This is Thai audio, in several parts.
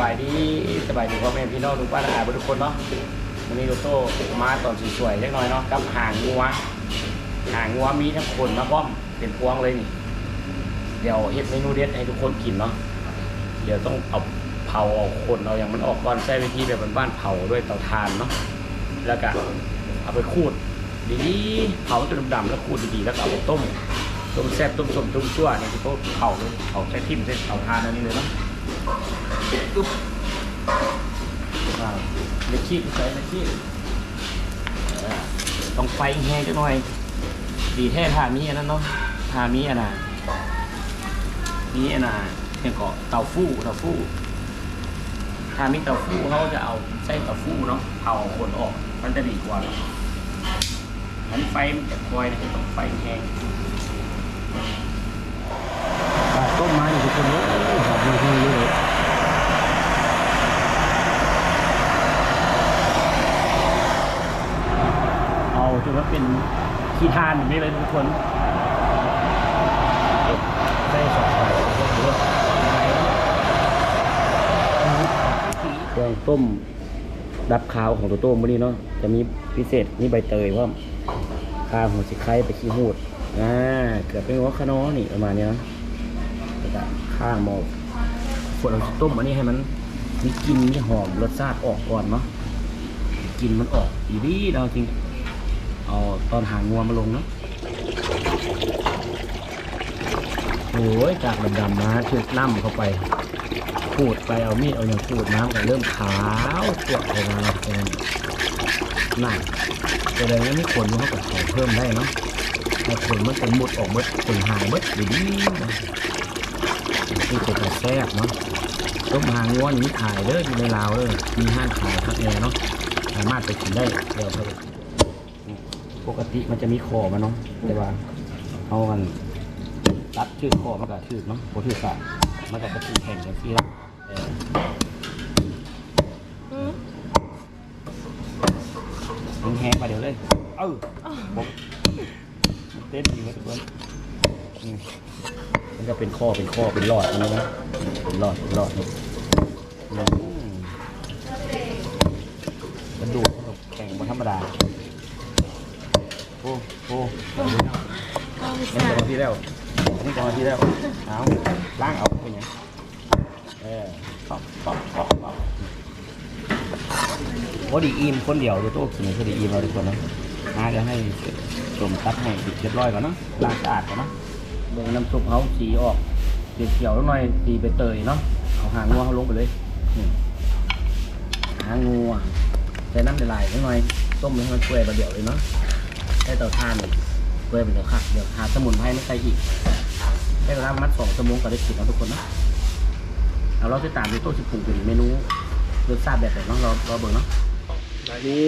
บายดีสบายดีพ่อแม่พี่น้องทุกบ้านอาทุกคนเนาะวันนี้โลโต้มาตอนสวยๆเล็กน้อยเนาะกับหางงัวหางงัวมีทั้งคนมาพร้อมเป็นพวงเลยนี่ เดี๋ยวเฮ็ดเมนูเด็ดให้ทุกคนกินเนาะเดี๋ยวต้องเอาเผาเอาคนเอาอย่างมันออกก่อนใช้วิธีแบบบ้านๆเผาด้วยเตาถ่านเนาะแล้วก็เอาไปขูดดีๆเผาจนดำๆแล้วขูดดีๆแล้วก็เอาไปต้มต้มแซ่บต้มสมต้มชั่วเนี่ยที่เขาเผาเลยเผาใช้ทิ่มใช้เตาถ่านอันนี้เลยเนาะ ตุ๊บว้าเล็กขี้ใส่เล็กขี้ต้องไฟแห้งจังหน่อย ดีแท้ทามีอันนั้นเนาะทามีอันน่ะมีอันน่ะเนี่ยก็เตาฟู่เตาฟู่ถ้ามีเตาฟู่เขาจะเอาใส่เตาฟู่เนาะเอาขนออก มันจะดีกว่าอันไฟมันจะคอยนะต้องไฟแห้งต้มไม้ทุกคนเลยหอมมากเลย เป็นขี้ทานแบบนี้เลยทุกคนได้สองใบเครื่องต้มดับขาวของตัวโต้มื้อนี้เนาะจะมีพิเศษนี่ใบเตยว่าข้าหัวสิไข่ไปขี้หูดอ่าเกือบเป็นหัวขนอนี่ประมาณนี้นะข้างหมอกฝนเราจะต้มอันนี้ให้มันมีกลิ่นมีหอมรสชาติออกก่อนเนาะกลิ่นมันออกดีดีเราจริง เอาตอนหางงัวมาลงเนาะโอ้ยจากดำๆมาถูกน้ำเข้าไปขูดไปเอามีดเอาอย่างขูดน้ำก็เริ่มขาวตัวออกมาแล้วเป็นนั่นแสดงว่ามีขนอยู่เขาก็ขอเพิ่มได้เนาะถ้าขนมันเป็นหมดออกมดเป็นหางมดดีดีๆนะนี่เป็นแต่แซ่บเนาะต้มหางงัวนี่ขายเด้ออยู่ในลาวเลยมีห้างขายครับแอร์เนาะสามารถไปกินได้เดี๋ยวไป ปกติมันจะมีคอมันเนาะแต่ว่าเอามันตัดชื่อคอมันก็ชื่อเนาะโคชื่อสามันก็จะชื่อแข่งกันที่ละเออแห้งมาเดี๋ยวเลย เออผมเต้นดีไหมทุกคนมันก็เป็นข้อเป็นข้อเป็นหลอดนี้นะเป็นหลอดเป็นหลอดนี่อืมมันดูดแข่งมันธรรมดา อ้โอ้นี่ก่อนที่แล้วนี่ก่อนที่แล้วเอาล้างเอาเป็นยังเออปอบปอบปอบปอบพอดีอิ่มคนเดียวเดี๋ยวโต๊ะกินพอดีอิ่มเราทุกคนนะมาเดี๋ยวให้ชมตัดให้เรียบร้อยก่อนนะล้างสะอาดก่อนนะเบิ่งน้ำซุปเขาสีออกเขียวๆแล้วหน่อยสีใบเตยเนาะเอาหางงัวเขาลงไปเลยหางงัวใส่น้ำละลายนิดหน่อยต้มให้มันเปื่อยประเดี๋ยวเลยเนาะ ได้เตาถ่านเพื่อเป็นเดี๋ยวค่ะเดี๋ยวหาสมุนไพรไม่ใส่อีกได้เวลามัดสองชั่วโมงก็ได้กินแล้วทุกคนนะเอาเราจะตามดูโต๊ะสิปรุงเป็นเมนูรสชาติแบบไหนเนาะเราเราเบิ่งเนาะสวัสดี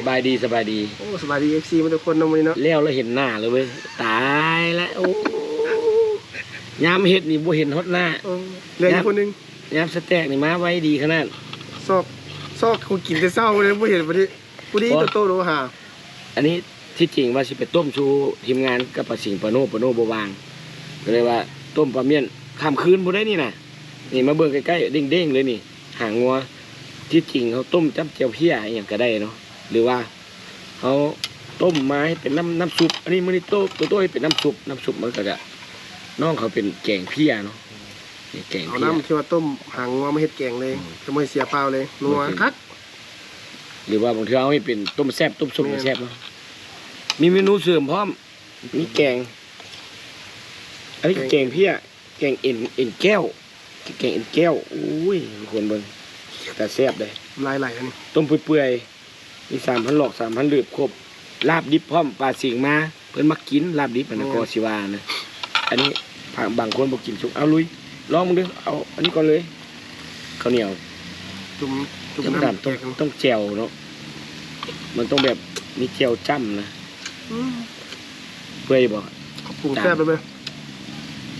สบายดีสบายดีโอ้สบายดีเอฟซีมาทุกคนเนาะวันนี้เนาะเลี้ยวแล้วเห็นหน้าเลยเว้ยตายแล้วโอ้ยามเห็ดนี่บ่เห็นฮอดหน้าโอ้เหลืออีกคนหนึงยามสแต็กนี่มาไว้ดีขนาดซอกซอกคงกินแต่เศร้าเลยบ่เห็นบ่ดีบ่ดีโอ้โตโตโลหาอันนี้ ที่จริงว่าสิไปต้มชูทีมงานกับปลาสิงปลาโนปลาโนบวางก็เลยว่าต้มปลาเมี่ยนข้ามคืนบ่ได้นี่นะนี่มาเบิ่งใกล้ๆเด้งๆเลยนี่ หางงัวที่จริงเขาต้มจ้ำเจียวเพี้ยอหย่างก็ได้เนาะหรือว่าเขาต้มมาให้เป็นน้ำน้ำซุปอันนี้มันนี่โต้ตัวโต้ให้เป็นน้ำซุปน้ำซุปมันก็จะน้องเขาเป็นแกงเพี้ยเนาะนี่แกงเอาเพี้ยน้ำที่ว่าต้มหางงัวมาเฮ็ดแกงเลยจะไม่เสียเปล่าเลยนัวคักหรือว่าบางทีเอาให้เป็นต้มแซ่บต้มซุปก็แซ่บเนาะ มีเมนูเสริมพร้อม มีแกง อันนี้แกงเพี้ย แกงเอ็นเอ็นแก้ว แกงเอ็นแก้วอุ้ยคนเบิ่งแต่แซ่บเลยลายไหลอันนี้ต้มเปื่อยๆมีสามพันหลอกสามพันหลืบครบ ลาบดิบพร้อมปลาสิงมา เพิ่นมักกินลาบดิบอันนั้นก็สิว่านะอันนี้บางคนบอกกินสุก เอาลุย ลองมึงดูเอา อันนี้ก่อนเลยข้าวเหนียวจุ่มจุ่มจำน้ำตามแกต้องงต้องแจวเนาะ มันต้องแบบมีแจวจ้ำนะอืม เปื่อยบ่ปรุงแซ่บเลยไหม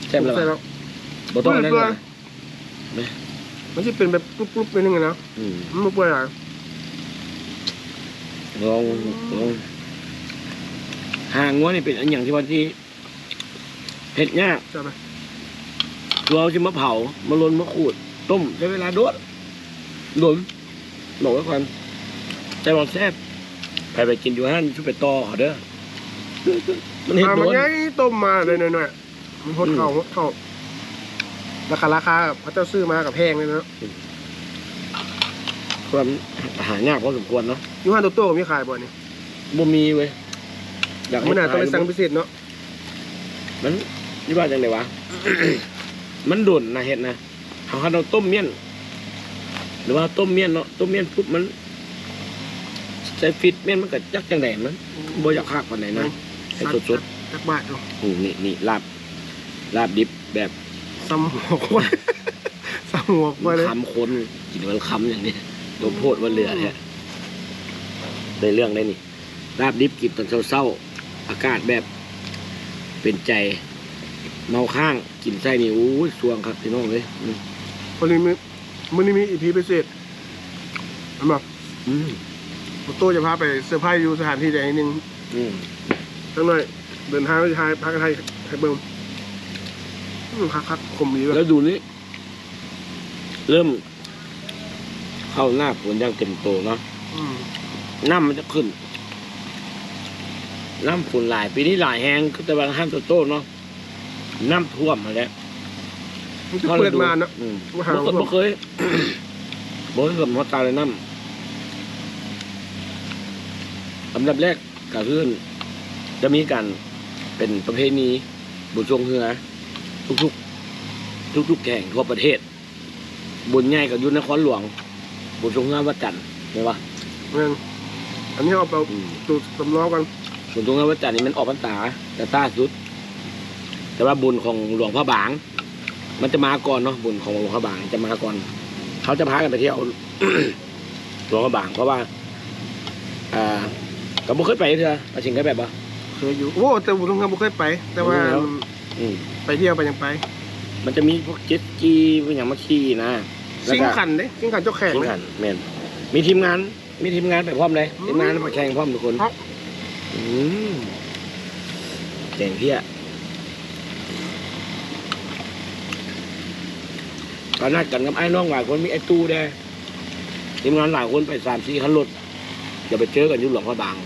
แซ่บแล้วปรุงบ่บ่ต้องนั่นเปื่เลอยยมันสิเป็นแบบกรุบๆไปนึงอะนะอืมมันบ่เปื่อยหรอกลองลองหางงัวนี่เป็นอันอย่างที่ว่าที่เผ็ดยากใช่ไหมเราจะมาเผามาลนมาขูด ต้มใช้เวลาโดดโดนบอกไว้ก่อนแต่บอกแซ่บไปไปกินอยู่ฮั่นช่วยไปต่อเขาเด้อ มันเห็นอ่าโดมันนง่ายต้มมาเลยหน่อยๆมันหดเข่าหดเข่าราคาราคาพระเจ้าซื้อมากับแพงเลยนะความหายากพอสมควรเนาะยูฮันโตโต้มีขายบ่อยนี่บ่มีเว้ยอยากให้มันน่าต้องไปขายสั่งพิเศษเนาะมันนี่ว่าจังไดวะ มันโดนนะเห็ดนะเขาคันเราต้มเมี่ยน หรือว่าต้มเมี่ยนเนาะต้มเมี่ยนปุ๊บมันใส่ฟิตเมี่ยนมันก็จักจังไดมันบ่อยากคากปานไหนนะ ให้สดจักบาทเนาะนี่นี่ลาบลาบดิบแบบซ้ำหัวควายซ้ำหัวควาเลยคำคนกินมันคำอย่างนี้ตัวโพดว่าเหลือเนี่ยได้เรื่องได้นี่ลาบดิบกินตอนเศร้าๆอากาศแบบเป็นใจเมาข้างกินไส้นี่โอ้ยสวงครับพี่น้องเลยวันนี้มีมันนี้มีอีพีพิเศษเห็นบ่อืมโตโต้จะพาไปเซอร์ไพรส์อยู่สถานที่ใดหนึ่งอืม สักหน่อย เดินทางไปไทยพักไทยไทยเบิ่มอืมคักคักคมดีแล้เลวยดูนี่เริ่ม เข้าหน้าฝนอย่างเต็มโตเนาะอืมน้ำมันจะขึ้น น้ำฝนหลาย ปีนี้หลายแหงคือแต่บางห้ามโตๆเนาะน้ำท่วมมาแล้วมันจะเปิดมาเนาะ อืมว่าหาบ่เคยว่าบ่เคยบ่เคยกับหัวตาเลยน้ำอันดับแรกก็คือ จะมีการเป็นประเพณีบุญทรงเฮือทุกๆ ทุกๆแห่งทั่วประเทศ บุญใหญ่กับยุนนครหลวง บุญทรงเฮือวัดจันทร์ใช่ปะเงินอันนี้เอาไปอืมตูดสำล้อกันบุญทรงเฮือวัดจันทร์นี่มันออกพรรษาแต่ต้าสุด แต่ว่าบุญของหลวงพระบาง มันจะมาก่อนเนาะบุญของหลวงพระบางจะมาก่อน เขาจะพากันไปเที่ยวหลวงพระบางเพราะว่าอ่าก็บ่เคยไปเถอะอาชิงเคยไปปะ เคยอยู่โอ้แต่ผมต้องทำบ่เคยไป แต่ว่ารู้แล้ว อืมไปเที่ยวไปยังไปมันจะมีพวกเจ็ตกีพวกอย่างมาขี่นะแล้วสิงก็ขันเด้สิงขันเจ้าแขกสิงเลยขันแม่นมีทีมงาน มีทีมงานไปพร้อมเลยอืมทีมงานมาแข่งพร้อมทุกคนครับ อืมแข่งเพี้ยก็นัดกันกับไอ้น้องหลายคนมีไอ้ตู้แดทีมงานหลายคนไปสามสี่คันรถจะไปเจอกันอยู่หลวงพระบาง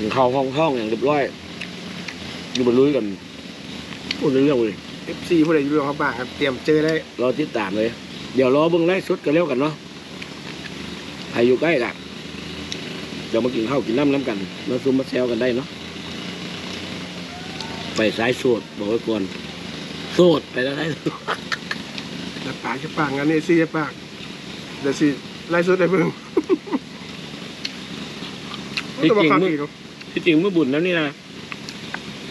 ถึงเข้าห้องห้องอย่างเรียบร้อยอยู่บนลุยกันพูดเรื่องเลยเอฟซีผู้ใดอยู่เรื่องเขาบ้างครับเตรียมเจอได้รอติดตามเลย เดี๋ยวรอเบิ่งไล่สุดกันเร็วกันเนาะใครอยู่ใกล้กันเดี๋ยวมากินข้าวกินน้ำน้ำกันมาซุ่มมาแซวกันได้เนาะไปสายโสดบอกไว้ก่อนโสดไปแล้วได้จะปากจะปากงานนี้ซีจะปากเดี๋ยวสิไล่สุดได้เบิ่งจริง ที่จริงเมื่อบุญแล้วนี่นะ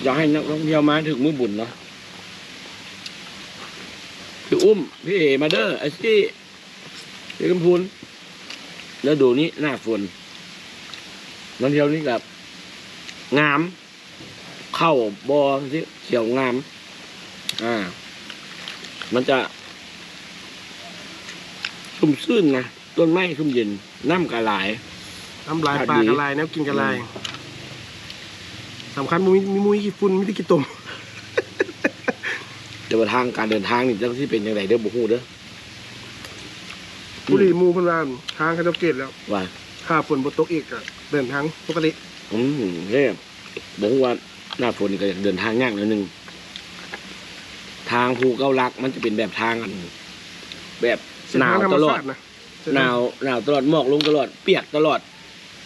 อยากให้นักท่องเที่ยวมาถึงเมื่อบุญเนาะพี่อุ้ม พี่เอมาเด้อไอ้ซี่พี่กำพูนแล้วดูนี่หน้าฝนนักเที่ยวนี่กับ งาม เข้าบอที่เขียวงาม อ่า มันจะชุ่มซื่นนะต้นไม้ชุ่มเย็นน้ำกระหลน้ำลายปลากระลายน้ำกินกระลาย สำคัญมุ้ยมีมุ้ยกี่ฝุ่นไม่ได้กี่ตุ่มเดี๋ยวทางการเดินทางนี่เจ้าที่เป็นยังไงเด้อบุฮูเด้อบุรีมูเพันวานทางเขาจะเกตแล้วว่าถ้าฝนบนตกอีกก็เดินทางปกติอืมเฮ้ยบอกว่าหน้าฝนนี่ก็เดินทางยากหนิดนึงทางภูเก้าลักมันจะเป็นแบบทางอันแบบเส้นหนาทางวธรรมตลอชาดตินะหนาวหนาวตลอดหมอกลงตลอด เปียกตลอด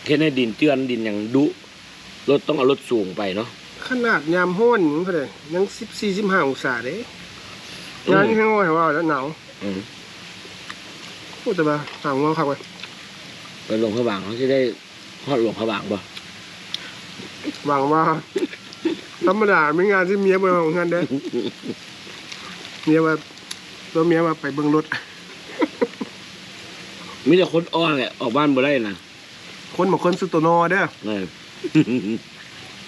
เห็นให้ดินเจือนดินอย่างดุ รถต้องเอารถสูงไปเนาะ ขนาดยามห้อนอย่างนี้เท่าไหร่ยังสิบสี่สิบห้าองศาเด้งานนี้ให้ว่าว่าแล้วหนาวอืมพูดแต่ว่าต่างว่าครับว่าไปหลวงพระบางเขาจะได้ฮอดหลวงพระบางบ่หวังว่า ธรรมดาไม่งานที่เมียไปของงานเด้อเมียว่าตัวเมียว่าไปเบิ่งรถ มีแต่คนอ้อนแหละออกบ้านบ่ได้นะคนบางคนซื้อตัวนอเด้อ เออ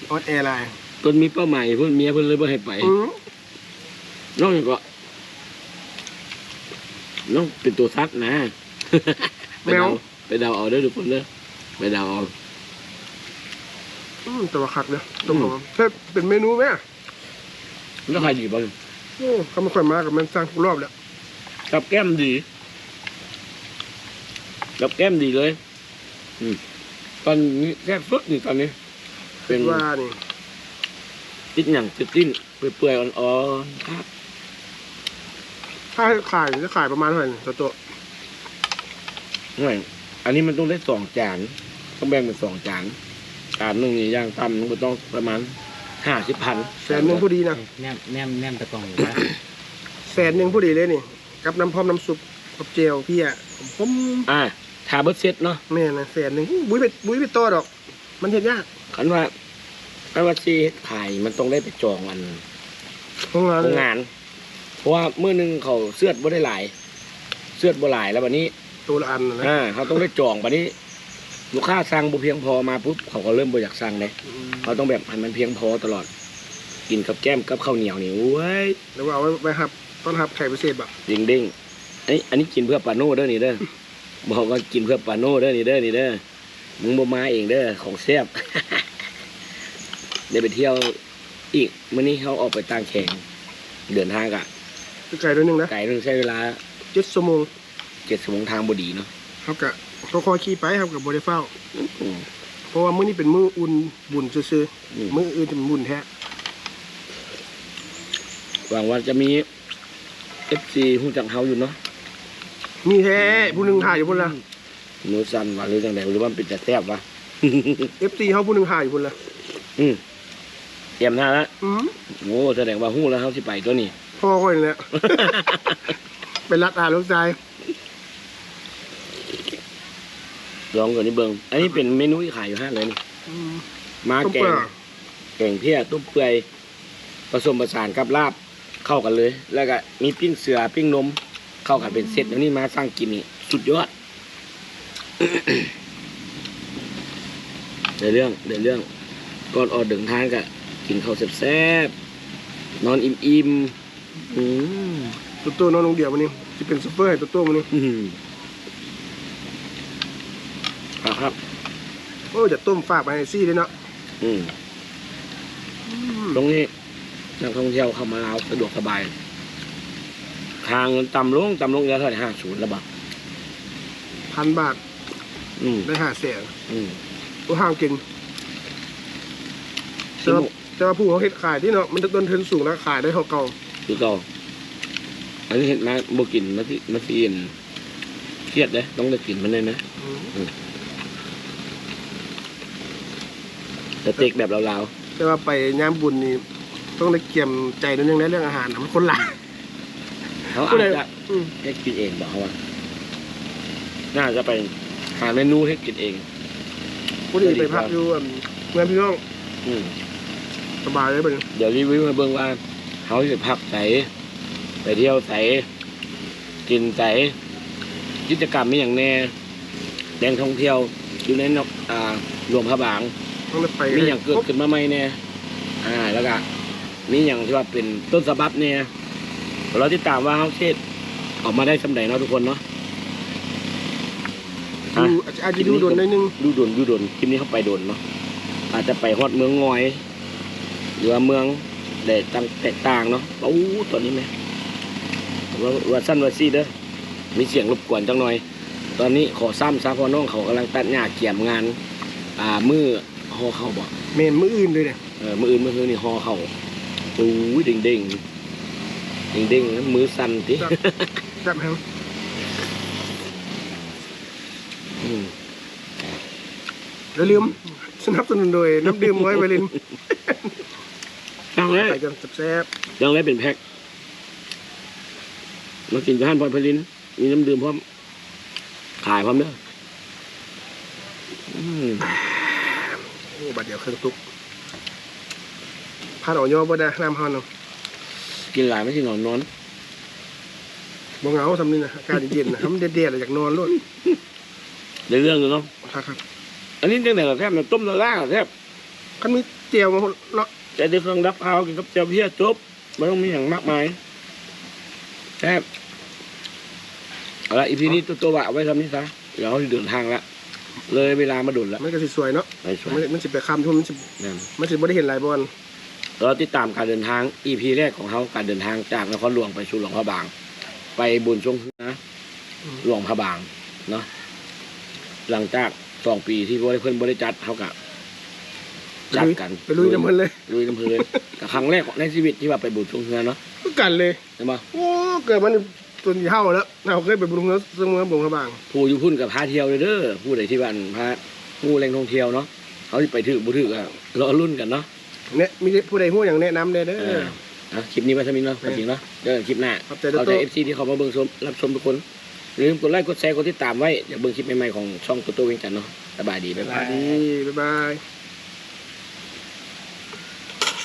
ออดแอร์ไลน์ต้นมีเป้าหมายเพื่อนเมียเพื่อนเลยบ่ให้ไปอืมน้องนี่ก็น้องเป็นตัวซัดนะ ไปเดาไปเดาเอาเด้อทุกคนเด้อไปเดาเอา อืมแต่ว่าคักเด้อต้องบอกว่าถ้าเป็นเมนูไหมอะแล้วใครดีบ้างโอ้เขาไม่ค่อยมากับมันสร้างทุกรอบแล้วกับแก้มดี กับแก้มดีเลยอืม ตอนนี้แก้มสุดนี่ตอนนี้ เป็นว่านี่ติดหยังติดติ้นเปื่อยๆอ่อนๆครับถ้าให้ขายจะขายประมาณเท่าไหร่ตัวตัวห่วยอันนี้มันต้องได้สองจานต้องแบ่งเป็นสองจานจานหนึ่งนี่ย่างต่ำมันก็ต้องประมาณห้าสิบพันแสนหนึ่งผู้ดีนะแนมแนมแนมตะกล่องอยู่นะแสนหนึ่งผู้ดีเลยนี่ กับน้ำพร้อมน้ำซุปกับเจลพี่อะผมอ่า ทาเบิร์เซ็ตเนาะแม่นะแสนหนึ่งบุ้ยไปบุ้ยไปโตดอก มันเห็นยากคันว่าคันว่าซีเฮ็ดขายมันต้องได้ไปจองอันโรงงานโรงงาน เพราะว่ามื้อหนึงเขาเสื้อดบ่ได้หลาย เสื้อดบ่หลายแล้วบัดนี้ ตัวละอันนะอ่าเขาต้องได้จองบัดนี้ ลูกค้าสั่งบ่เพียงพอมาปุ๊บเขาก็เริ่มบ่อยากสั่งเลยเขาต้องแบบให้มันเพียงพอตลอด กินกับแก้มกับข้าวเหนียวนี่โอ้ยแล้วเอาไว้ไปหับต้อนหับไข่พิเศษแบบเด้งเด้งๆอันนี้อันนี้กินเพื่อปาโน่เด้อนี่เด้อ บอกว่ากินเพื่อปาโน่เด้อนี่เด้อนี่เด้อมึงบ่มาเองเด้อของแซ่บเดี๋ยวไปเที่ยวอีกมื้อนี้เขาออกไปต่างแข่งเดินทางกะไก่ตัวหนึ่งนะไกลนึงใช้เวลาเจ็ดชั่วโมงเจ็ดชั่วโมงทางบดีเนาะเขากะเขาคอยขี่ไปเขากับบริเฝ้าอืมเพราะว่ามื้อนี้เป็นมื้ออุ่นบุญซื่ออืมๆมื้ออื่นจะเป็นบุญแท้หวังว่าจะมีเอฟซีหูจักเฮาอยู่เนาะ มีแท้ผู้หนึ่งถ่ายอยู่พุ่นละหนูสันว่าหรือจังไดหรือว่ามันเป็นจะแซ่บวะ FC เขาผู้หนึ่งถ่ายอยู่พุ่นละอืมเตรียมหน้าแล้วอืมโอ้แสดงว่าหู้แล้วเฮาสิไปตัวนี้ พ่อก็อย่างเนี้ยไปรัดอาลูกชายลองก่อนนี่เบิงอันนี้เป็นเมนูที่ขายอยู่ห้างเลยนี่อืม มาต้มแกเปงล่าแกงเพี้ยตุ้มเปื่อยผสมผสานกับลาบเข้ากันเลย แล้วก็มีปิ้งเสือปิ้งนม เข้ากันเป็นเซตแล้วนี่มาสร้างกินนี่สุดยอดเดี๋ยวเรื่องเดี๋ยวเรื่องก่อนออกเดินทางก็กินข้าวแซ่บๆนอนอิ่มๆอืมตัวตัวนอนลงเดียวมันนี่จะเป็นซุปเปอร์ให้ตัวตัวมันนี่อื้อหือครับครับโอ้จะต้มฝากไปให้ซี่เลยเนาะอืมอืมตรงนี้นักท่องเที่ยวเข้ามาลาวสะดวกสบาย ทางเงินต่ำลงต่ำลงแล้วเท่าไหร่ห้าศูนย์แล้วบ่พันบาทอืมได้ห้าแสนอืมตัวห้างกินสแต่ว่านุกแต่ว่าผู้เขาเฮ็ดขายที่เนาะมันจะต้นทุนสูงแล้วขายได้เท่าเก่าคือเก่าอันนี้เห็นมาบกินมาที่มาที่นเครียดเลยต้องได้กินมันเลยนะ อืมสเต็กแบบลาวแต่ว่าไปยามบุญนี่ต้องได้เกี่ยมใจนิดนึงในเรื่องอาหารนะมันคนหลายๆ เขาผู้อาใดจจะอืมให้กินเองบอกเขาว่า น่าจะไปหาเมนูให้กินเอง ผู้ที่ไปพักอยู่อืมเมืองพี่น้องอืมสบายเลยบัดนี้เดี๋ยวรีวิวมาเบิ่งว่าเขาจะพักใสไปเที่ยวใสกินใสกิจกรรมมีอย่างแน่แดงท่องเที่ยวอยู่ในนอกอ่าหลวงพระบาง ต้องได้ไปมีอย่างเกิดขึ้นมาใหม่เนี่ยอ่า แล้วก็มีอย่างที่ว่าเป็นต้นสบับเนี่ย เราติดตามว่าเขาเทศออกมาได้สำเร็จเนาะทุกคนเนาะดูอาจจะดูโดนได้นึงดูดนดูดนคลิปนี้เขาไปโดนเนาะอาจจะไปฮอดเมืองงอย หรือว่าเมืองแดดต่างแตกต่างเนาะโอ้ตอนนี้ไหมว่าว่าสั้นว่าซี่เด้อมีเสียงรบกวนจังหน่อย ตอนนี้ขอซ้ำซะเพอน้องเขากำลังตัดหญ้าเกี่ยมงาน อ่ามือห่อเข้าบ่เมนมืออื่นเลยเนี่ยเออมืออื่นมือคืนนี่ห่อเข้าโอ้ยเด้งเด้ง เด้งเด้งๆมือสั่นติจับแฮงอืมแล้วลืมสนับสนุนโดยน้ำดื่มไว้ไวลินจังเลยใส่กันแซ่บยังเลยเป็นแพ็คมากินกับท่านพรพลินมีน้ำดื่มพร้อมขายพร้อมเด้ออืมๆโอ้บัดเดียวเครื่องตุกพาดออกย่อบ่ได้น้ำเฮาเนาะ กินหลายไม่ใช่นอนนอนบ่เหงาทำนี่นะอากาศเย็นๆนะทำเด็ดๆเลยอยากนอนโลดเดี๋ยวเรื่องอยู่เนาะครับครับอันนี้เรื่องไหนกับแทบเนี่ยต้มละล่ากับแทบคันมีเจียวมาเนาะแต่เดี๋ยวเครื่องดับข้าวกินกับเจียวเพี้ยจบไม่ต้องมีอย่างมากมายแทบเอาละอีพีนี้ตัวตัววะเอาไว้ทำนี้ซะเดี๋ยวเราจะเดินทางละเลยเวลามาดุนละมันก็สิสวยเนาะไปสวมันยมันสิไปคำทุ่มมันสินั่นมันสิบ่ได้เห็นหลายบอล เราติดตามการเดินทาง EP แรกของเขาการเดินทางจากนครหลวงไปสู่หลวงพระบาง ไปบุญช่วงนะหลวงพระบางเนาะหลังจากสองปีที่เพิ่นบริจัดเขากับจัดกันไปลุยน้ำมันเลยลุยน้ำเพลินกับครั้งแรกในชีวิตที่ว่าไปบุญช่วงเฮือเนาะก็กันเลยใช่ไหมโอ้เกิดมันจนเท่าแล้วเราเคยไปบุญเงินซึ่งเมืองบงกระบางผู้อยู่พุ่นกับพาเที่ยวเลยเด้อผู้ใดที่บ้านพาผู้แรงท่องเที่ยวเนาะเขาสิไปถือบุถือก็รอรุ่นกันเนาะ เนี่ยมีผู้ใดผู้อย่างแนะนำเด้อเด้เอออเอาคลิปนี้ไว้เท่านี้เนาะจริงเนาะเดี๋ยวคลิปหน้าขอบใจดรเอาใจเอฟซีที่เขามาเบิ่งชมรับชมทุกคนอย่าลืมกดไลค์กดแชร์กดติดตามไว้อย่าเบิ่งคลิปใหม่ๆของช่องตัวตัวเวงจันทร์เนาะสบายดีบ๊ายสบาวัยสดีบ๊ายบาย